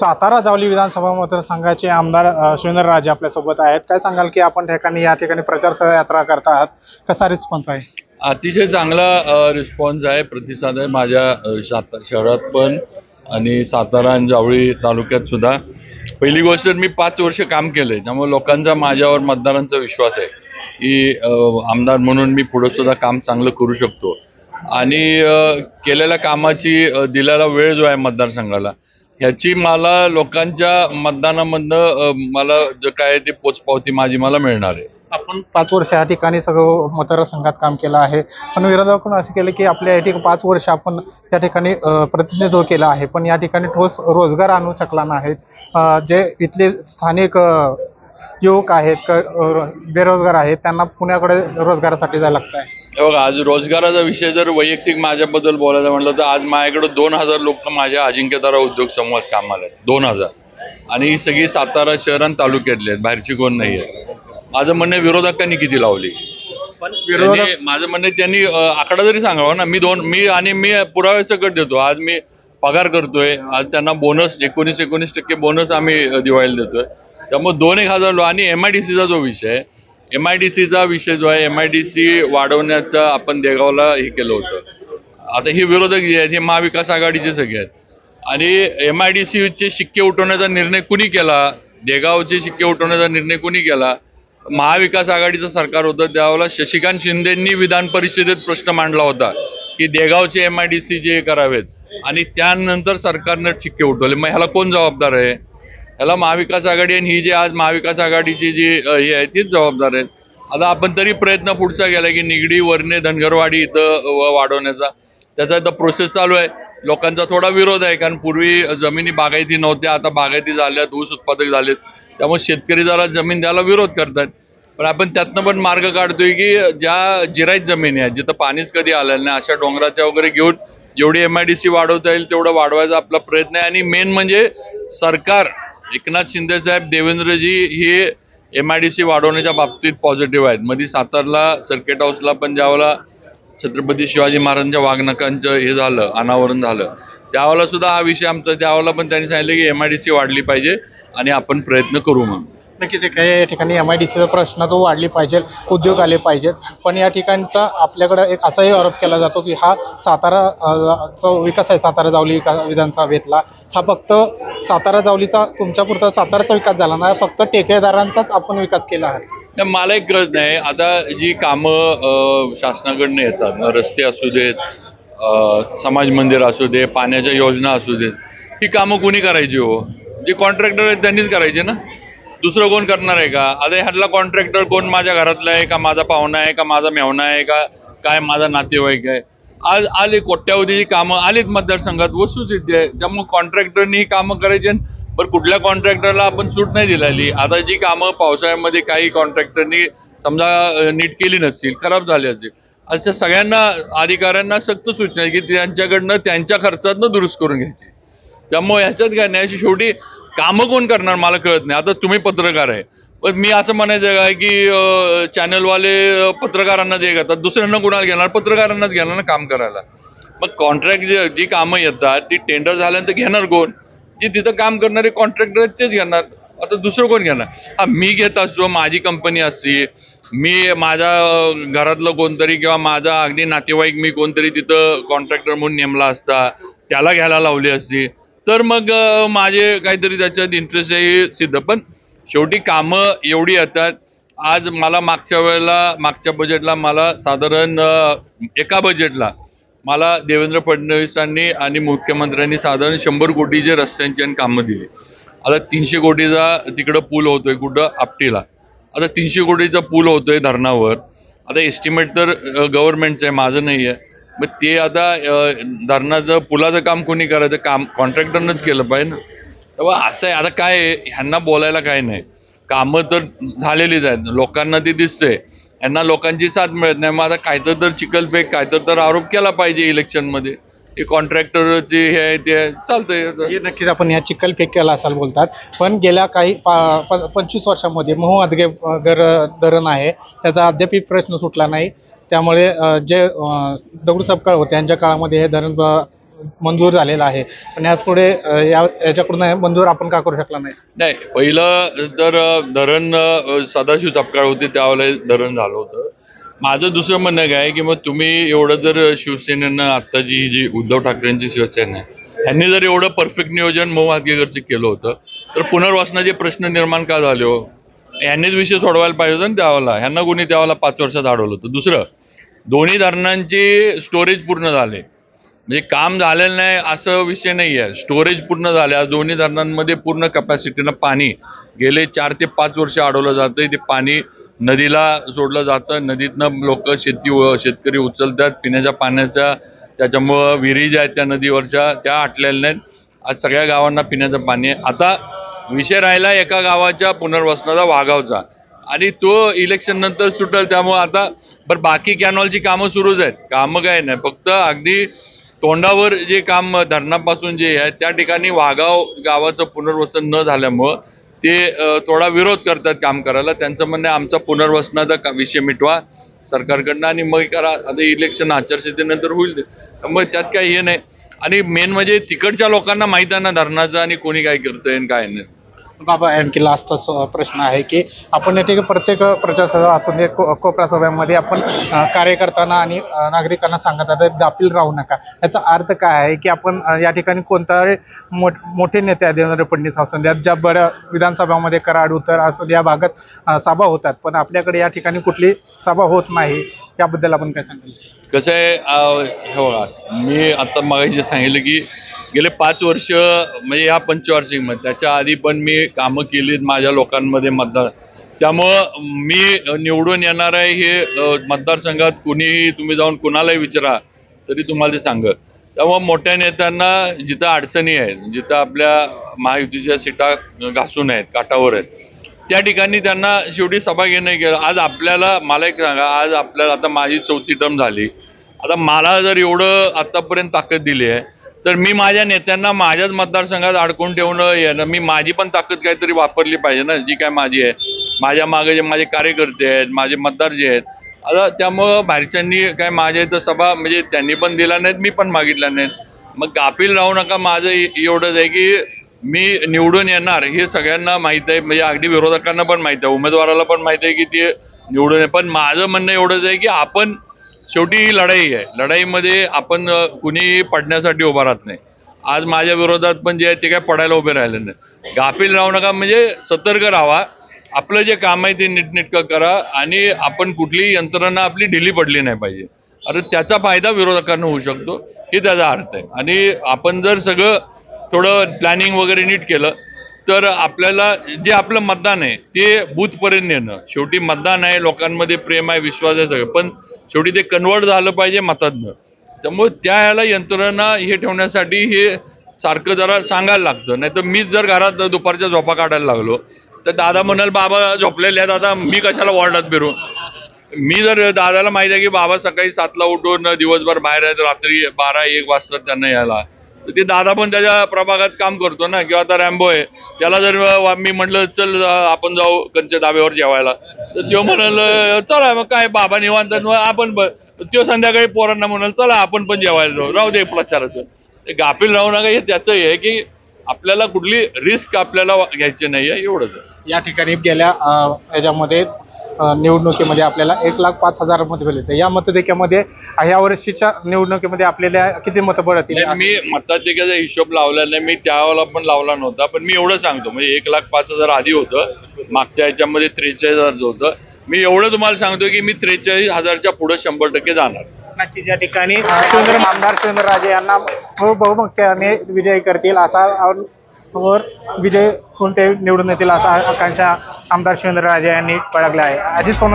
सातारा जावली विधानसभा मतदारसंघाचे आमदार अ, राजे आपल्यासोबत आहेत. काय सांगाल की आपण ठिकाणी या ठिकाणी प्रचार यात्रा करता आहात कसा रिस्पॉन्स आहे? अतिशय चांगला रिस्पॉन्स आहे. प्रतिसाद आहे माझ्या शहरात पण आणि सातारा आणि जावळी तालुक्यात सुद्धा. पहिली गोष्ट मी पाच वर्ष काम केले त्यामुळे लोकांचा माझ्यावर मतदारांचा विश्वास आहे की आमदार म्हणून मी पुढे सुद्धा काम चांगलं करू शकतो. आणि केलेल्या कामाची दिलेला वेळ जो आहे मतदारसंघाला ह्याची मला लोकांच्या मतदानामधनं मला जे काय ते पोचपावती माझी मला मिळणार आहे. आपण पाच वर्ष या ठिकाणी सगळं मतदारसंघात काम केलं आहे. पण विरोधकांनी असं केलं की आपल्या या ठिकाणी पाच वर्ष आपण त्या ठिकाणी प्रतिनिधित्व केलं आहे. पण या ठिकाणी ठोस रोजगार आणू शकला नाही जे इथले स्थानिक युवक आहेत बेरोजगार आहेत त्यांना पुण्याकडे रोजगारासाठी जायला लागत आहे हे बघा आज रोजगाराचा विषय जर वैयक्तिक माझ्याबद्दल बोलायचं म्हटलं तर आज माझ्याकडे दोन हजार लोक माझ्या अजिंक्यतारा उद्योग समूहात कामाला आहेत दोन हजार. आणि ही सगळी सातारा शहर आणि तालुक्यातली आहेत. बाहेरची कोण नाही आहे. माझं म्हणणं विरोधकांनी किती लावली? पण माझं म्हणणं त्यांनी आकडा जरी सांगावा ना मी दोन मी आणि मी पुरावे सकट देतो. आज मी पगार करतोय. आज त्यांना बोनस एकोणीस एकोणीस टक्के बोनस आम्ही दिवाळीला देतोय. त्यामुळे दोन एक हजार लो आणि एम आय डी सीचा जो विषय आहे एम आय डी सीचा विषय जो आहे एम आय डी सी वाढवण्याचा आपण देगावला हे केलं होतं. आता हे विरोधक जे आहेत हे महाविकास आघाडीचे सगळे आहेत. आणि एम आय डी सीचे शिक्के उठवण्याचा निर्णय कुणी केला? देगावचे शिक्के उठवण्याचा निर्णय कुणी केला? महाविकास आघाडीचं सरकार होतं त्यावेळेला शशिकांत शिंदेंनी विधान परिषदेत प्रश्न मांडला होता की देगावचे एम आय डी सी जे करावेत. आणि त्यानंतर सरकारनं शिक्के उठवले. मग ह्याला कोण जबाबदार आहे? याला महाविकास आघाडी आणि ही जी आज महाविकास आघाडीची जी हे आहे तीच जबाबदार आहेत. आता आपण तरी प्रयत्न पुढचा केला की निगडी वर्णे धनगरवाडी इथं वाढवण्याचा. त्याचा आता प्रोसेस चालू आहे. लोकांचा थोडा विरोध आहे कारण पूर्वी जमिनी बागायती नव्हत्या आता बागायती झाल्यात ऊस उत्पादक झालेत. त्यामुळे शेतकरी जरा जमीन द्यायला विरोध करतात पण आपण त्यातनं पण मार्ग काढतोय की ज्या जिरायत जमिनी आहेत जिथं पाणीच कधी आलेलं नाही अशा डोंगराच्या वगैरे घेऊन जेवढी एम आय डी सी वाढवता येईल तेवढं वाढवायचा आपला प्रयत्न आहे. आणि मेन म्हणजे सरकार एकनाथ शिंदे साहेब देवेंद्रजी हे एम आय डी सी वाढवण्याच्या बाबतीत पॉझिटिव्ह आहेत. मध्ये सातारला सर्किट हाऊसला पण ज्यावेळेला छत्रपती शिवाजी महाराजांच्या वागणकांचं हे झालं अनावरण झालं. त्यावेळेला सुद्धा हा विषय आमचा त्यावेळेला पण त्यांनी सांगितलं की एम आय डी सी वाढली पाहिजे आणि आपण प्रयत्न करू म्हणून. नक्कीच एक या ठिकाणी एम आय डी सीचा प्रश्न तो वाढली पाहिजे उद्योग आले पाहिजेत. पण या ठिकाणचा आपल्याकडे एक असाही आरोप केला जातो की हा सातारा जो विकास आहे सातारा जावली विकास विधानसभेतला. हा फक्त सातारा जावलीचा तुमच्यापुरता साताराचा विकास झाला नाही फक्त ठेकेदारांचाच आपण विकास केला आहे. मला एक गरज नाही. आता जी कामं शासनाकडनं येतात रस्ते असू देत समाज मंदिर असू दे पाण्याच्या योजना असू देत ही कामं कोणी करायची हो? जे कॉन्ट्रॅक्टर आहेत त्यांनीच करायचे ना? दुसरं कोण करणार आहे का? आता ह्यातला कॉन्ट्रॅक्टर कोण माझ्या घरातला आहे का? माझा पाहुणा आहे का? माझा मेहणा आहे का? काय माझा नातेवाईक आहे? आज आले कोट्यावधीची कामं आलीत मतदारसंघात वस्तुस्थिती आहे त्यामुळे कॉन्ट्रॅक्टरनी ही कामं करायची पण कुठल्या कॉन्ट्रॅक्टरला आपण सूट नाही दिलेली. आता जी कामं पावसाळ्यामध्ये काही कॉन्ट्रॅक्टरनी समजा नीट केली नसतील खराब झाली असतील अशा सगळ्यांना अधिकाऱ्यांना सक्त सूचना आहे की त्यांच्याकडनं त्यांच्या खर्चातनं दुरुस्त करून घ्यायची. त्यामुळे ह्याच्यात काय नाही अशी शेवटी कामं कोण करणार मला कळत नाही. आता तुम्ही पत्रकार आहे. पण मी असं म्हणायचं काय की चॅनलवाले पत्रकारांना जे घेतात दुसऱ्यांना कुणाला घेणार पत्रकारांनाच घेणार ना काम करायला. मग कॉन्ट्रॅक्ट जी जी कामं येतात ती टेंडर झाल्यानंतर घेणार कोण? जी तिथं काम करणारे कॉन्ट्रॅक्टर आहेत तेच घेणार. आता दुसरं कोण घेणार? हा मी घेत असतो माझी कंपनी असती. मी माझ्या घरातलं कोणतरी किंवा माझा अगदी नातेवाईक मी कोणतरी तिथं कॉन्ट्रॅक्टर म्हणून नेमला असता त्याला घ्यायला लावली असती. तर मग माझे काहीतरी त्याच्यात इंटरेस्ट आहे सिद्ध. पण शेवटी कामं एवढी येतात. आज मला मागच्या वेळेला मागच्या बजेटला मला साधारण एका बजेटला मला देवेंद्र फडणवीसांनी आणि मुख्यमंत्र्यांनी साधारण शंभर कोटीचे रस्त्यांची आणि कामं दिली. आता तीनशे कोटीचा तिकडं पूल होतोय कुठं? आपटीला. आता तीनशे कोटीचा पूल होतोय धरणावर. आता एस्टिमेट तर गव्हर्नमेंटचं आहे माझं नाही आहे मग ते आता धरणाचं पुलाचं काम कोणी करायचं? काम कॉन्ट्रॅक्टरनंच केलं पाहिजे ना. तेव्हा असं आहे आता काय ह्यांना बोलायला काय नाही. कामं तर झालेलीच आहेत. लोकांना ती दिसते यांना लोकांची साथ मिळत नाही. मग आता काहीतर तर चिकलपेक काहीतर तर आरोप केला पाहिजे इलेक्शनमध्ये. हे कॉन्ट्रॅक्टरचे हे आहे ते आहे. चालतंय हे नक्कीच आपण या चिखल फेक केला असाल बोलतात. पण गेल्या काही पा- प- पंचवीस वर्षामध्ये मोह अदगे धरण आहे. त्याचा अद्याप प्रश्न सुटला नाही. त्यामुळे जे दगडू सपकाळ होते यांच्या काळामध्ये हे धरण मंजूर झालेला आहे. पण यापुढे पुढे या याच्याकडून मंजूर आपण का करू शकला नाही? नाही पहिलं तर धरण सदाशिव चपकाळ होते त्यावेळेला धरण झालं होतं. माझं दुसरं म्हणणं काय आहे की मग तुम्ही एवढं जर शिवसेनेनं आत्ताची जी उद्धव ठाकरेंची शिवसेना आहे ह्यांनी जर एवढं परफेक्ट नियोजन मऊ हातगेकरचं केलं होतं तर पुनर्वसनाचे प्रश्न निर्माण का झाले हो? यांनीच विषय सोडवायला पाहिजे होता ना त्यावेळेला. ह्यांना कोणी त्यावेळेला पाच वर्षात अडवलं होतं. दुसरं दोन्ही धरणांची स्टोरेज पूर्ण झाले. म्हणजे काम झालेलं नाही असं विषय नाही आहे. स्टोरेज पूर्ण झाले. आज दोन्ही धरणांमध्ये पूर्ण कपॅसिटीनं पाणी गेले चार ते पाच वर्ष अडवलं जातं ते पाणी नदीला सोडलं जातं. नदीतनं लोक शेती शेतकरी उचलतात. पिण्याच्या पाण्याच्या त्याच्यामुळं विहिरी ज्या आहेत त्या नदीवरच्या त्या आटलेल्या नाहीत. आज सगळ्या गावांना पिण्याचं पाणी आहे. आता विषय राहिला एका गावाच्या पुनर्वसनाचा वाघावचा. आणि तो इलेक्शन नंतर सुटेल त्यामुळं आता बरं बाकी कॅनॉलची कामं सुरूच आहेत. कामं काय नाही फक्त अगदी तोंडावर जे काम धरणापासून जे आहे त्या ठिकाणी वाघाव गावाचं पुनर्वसन न झाल्यामुळं ते थोडा विरोध करतात काम करायला. त्यांचं म्हणणं आहे आमचा पुनर्वसनाचा विषय मिटवा. सरकारकडनं आणि मग करा आता इलेक्शन आचारसंहितेनंतर होईल ते. मग त्यात काही हे नाही. आणि मेन म्हणजे तिकडच्या लोकांना माहीत आहे ना धरणाचं आणि कोणी काय करतंय आणि काय नाही. बाबा आणखी लास्टचा प्रश्न आहे की आपण या ठिकाणी प्रत्येक प्रचारसभा असून दे को- कोपरा सभेमध्ये आपण कार्यकर्त्यांना आणि नागरिकांना सांगत आहात गाफील राहू नका. याचा अर्थ काय आहे की आपण या ठिकाणी कोणताही मोठ मोठे नेते आहेत देवेंद्र फडणवीस असू द्या ज्या बऱ्या विधानसभामध्ये कराड उतर असू या भागात सभा होतात पण आपल्याकडे या ठिकाणी कुठली सभा होत नाही याबद्दल आपण काय सांगाल? कसं आहे हे मी आता मगाशी सांगितलं की गेले पाच वर्ष म्हणजे या पंचवार्षिकमध्ये. त्याच्या आधी पण मी कामं केलीत माझ्या लोकांमध्ये मतदार. त्यामुळं मी निवडून येणार आहे हे मतदारसंघात कुणीही तुम्ही जाऊन कुणालाही विचारा तरी तुम्हाला ते सांगत त्यामुळं मोठ्या नेत्यांना जिथं अडचणी आहेत जिथं आपल्या महायुतीच्या सीटा घासून आहेत काठावर आहेत त्या ठिकाणी त्यांना शेवटी सभा घेणं गेलं आज आपल्याला मला एक सांगा आज आपल्याला आता माझी चौथी टर्म झाली. आता मला जर एवढं आतापर्यंत ताकद दिली आहे तर मी माझ्या नेत्यांना माझ्याच मतदारसंघात अडकून ठेवणं येणं मी माझी पण ताकद काहीतरी वापरली पाहिजे ना जी काय माझी आहे. माझ्या मागे जे माझे कार्यकर्ते आहेत माझे मतदार जे आहेत आता त्यामुळं बाहेरच्यांनी काय माझ्या इथं सभा म्हणजे त्यांनी पण दिला नाहीत मी पण मागितल्या नाहीत. मग गाफील राहू नका माझं एवढंच आहे की मी निवडून येणार हे सगळ्यांना माहीत आहे म्हणजे अगदी विरोधकांना पण माहीत आहे उमेदवाराला पण माहीत आहे की ते निवडून आहे पण माझं म्हणणं एवढंच आहे की आपण शेवटी ही लढाई आहे. लढाईमध्ये आपण कुणीही पडण्यासाठी उभा राहत नाही. आज माझ्या विरोधात पण जे आहे ते काय पडायला उभे राहिले नाही. गाफील राहू नका म्हणजे सतर्क राहा. आपलं जे काम आहे ते नीटनेटकं करा आणि आपण कुठलीही यंत्रणा आपली ढिली पडली नाही पाहिजे. अरे त्याचा फायदा विरोधकांना होऊ शकतो हे त्याचा अर्थ आहे. आणि आपण जर सगळं थोडं प्लॅनिंग वगैरे नीट केलं तर आपल्याला जे आपलं मतदान आहे ते बूथपर्यंत नेणं. शेवटी मतदान आहे लोकांमध्ये प्रेम आहे विश्वास आहे सगळं. पण शेवटी ते कन्वर्ट झालं पाहिजे मतातनं त्यामुळे त्या ह्याला यंत्रणा हे ठेवण्यासाठी हे सारखं जरा सांगायला लागतं. नाही तर मीच जर घरात दुपारच्या झोपा काढायला लागलो तर दादा म्हणाल बाबा झोपलेले आहेत आता मी कशाला वॉर्डात फिरू? मी जर दादाला माहिती आहे की बाबा सकाळी सातला उठून दिवसभर बाहेर आहेत रात्री बारा एक वाजता त्यांना यायला. ते दादा पण त्याच्या प्रभागात काम करतो ना किंवा आता रॅम्बो आहे. त्याला जर मी म्हटलं चल आपण जाऊ कंचे दाब्यावर जेवायला. तर तो म्हणाल चला मग काय बाबा निवांत आपण त्यो तो संध्याकाळी पोरांना म्हणाल चला आपण पण जेवायला जाऊ. राहू दे प्रचाराचं. ते गाफील राहू नका हे त्याचं हे की आपल्याला कुठली रिस्क आपल्याला घ्यायची नाही आहे एवढंच. या ठिकाणी गेल्या याच्यामध्ये निवडणुकीमध्ये आपल्याला एक लाख पाच हजार मतं भेटले होते या मतदेक्यामध्ये या वर्षीच्या निवडणुकीमध्ये आपल्याला किती मतं पडतील मी मताधिकाचा हिशोब लावला नाही मी त्यावेळेला पण लावला नव्हता पण मी एवढं सांगतो म्हणजे एक लाख पाच हजार आधी होतं मागच्या ह्याच्यामध्ये त्रेचाळीस हजार होतं. मी एवढं तुम्हाला सांगतो की मी त्रेचाळीस हजारच्या पुढे शंभर टक्के जाणार. नक्कीच या ठिकाणी अ, शिवेंद्र आमदार शिवेंद्र राजे यांना बहु- बहुमताने विजयी करतील असा वर विजय कोणते निवडून येतील असा आकांक्षा आमदार शिवेंद्र राजे यांनी बाळगला आहे. अजित सोन